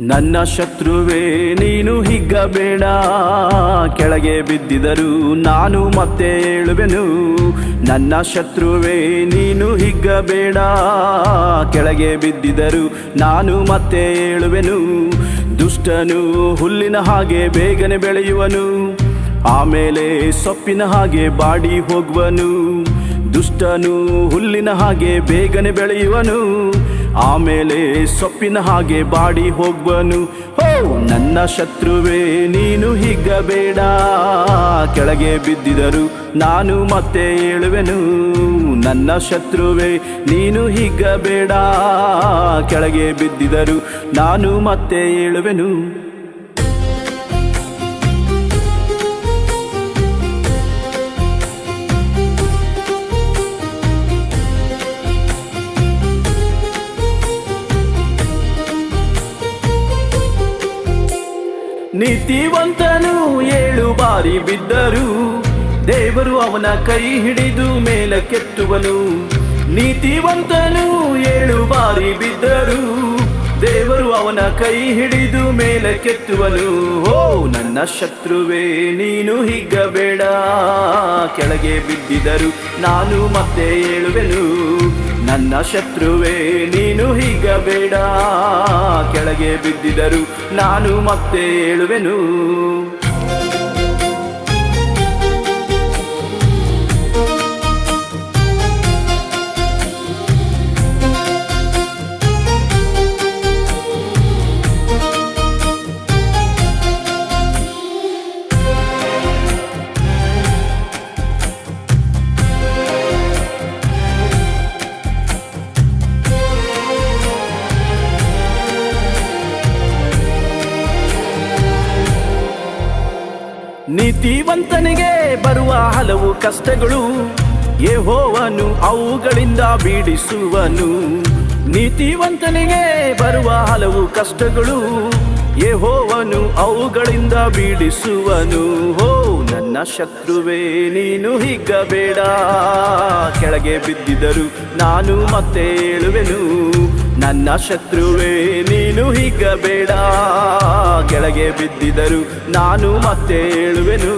ನನ್ನ ಶತ್ರುವೇ, ನೀನು ಹಿಗ್ಗಬೇಡ. ಕೆಳಗೆ ಬಿದ್ದಿದರು ನಾನು ಮತ್ತೆ ಏಳುವೆನು. ನನ್ನ ಶತ್ರುವೇ, ನೀನು ಹಿಗ್ಗಬೇಡ. ಕೆಳಗೆ ಬಿದ್ದಿದರು ನಾನು ಮತ್ತೆ ಏಳುವೆನು. ದುಷ್ಟನು ಹುಲ್ಲಿನ ಹಾಗೆ ಬೇಗನೆ ಬೆಳೆಯುವನು. ಆಮೇಲೆ ಸೊಪ್ಪಿನ ಹಾಗೆ ಬಾಡಿ ಹೋಗುವನು. ದುಷ್ಟನು ಹುಲ್ಲಿನ ಹಾಗೆ ಬೇಗನೆ ಬೆಳೆಯುವನು, ಆಮೇಲೆ ಸೊಪ್ಪಿನ ಹಾಗೆ ಬಾಡಿ ಹೋಗುವನು. ಹೋ, ನನ್ನ ಶತ್ರುವೇ, ನೀನು ಹಿಗ್ಗಬೇಡ. ಕೆಳಗೆ ಬಿದ್ದಿದರು ನಾನು ಮತ್ತೆ ಏಳುವೆನು. ನನ್ನ ಶತ್ರುವೇ, ನೀನು ಹಿಗ್ಗಬೇಡ. ಕೆಳಗೆ ಬಿದ್ದಿದರು ನಾನು ಮತ್ತೆ ಏಳುವೆನು. ನೀತಿವಂತನು ಏಳು ಬಾರಿ ಬಿದ್ದರು. ದೇವರು ಅವನ ಕೈ ಹಿಡಿದು ಮೇಲಕ್ಕೆತ್ತುವನು. ನೀತಿವಂತನು ಏಳು ಬಾರಿ ಬಿದ್ದರು. ದೇವರು ಅವನ ಕೈ ಹಿಡಿದು ಮೇಲಕ್ಕೆತ್ತುವನು. ಓ ನನ್ನ ಶತ್ರುವೇ, ನೀನು ಹಿಗ್ಗಬೇಡ ಕೆಳಗೆ ಬಿದ್ದಿದರು ನಾನು ಮತ್ತೆ ಏಳುವೆನು. ನನ್ನ ಶತ್ರುವೇ, ನೀನು ಹಿಗ್ಗಬೇಡ ಕೆಳಗೆ ಬಿದ್ದಿದರು ನಾನು ಮತ್ತೆ ಏಳುವೆನು ನೀತಿವಂತನಿಗೆ ಬರುವ ಹಲವು ಕಷ್ಟಗಳು ಯೆಹೋವನು ಅವುಗಳಿಂದ ಬೀಡಿಸುವನು. ನೀತಿವಂತನಿಗೆ ಬರುವ ಹಲವು ಕಷ್ಟಗಳು ಯೆಹೋವನು ಅವುಗಳಿಂದ ಬೀಡಿಸುವನು. ಹೋ ನನ್ನ ಶತ್ರುವೇ, ನೀನು ಹಿಗ್ಗಬೇಡ. ಕೆಳಗೆ ಬಿದ್ದಿದರು ನಾನು ಮತ್ತೆ ಏಳುವೆನು ನನ್ನ ಶತ್ರುವೇ ಹಿಗ್ಗಬೇಡ ಕೆಳಗೆ ಬಿದ್ದಿದರು ನಾನು ಮತ್ತೆ ಏಳುವೆನು.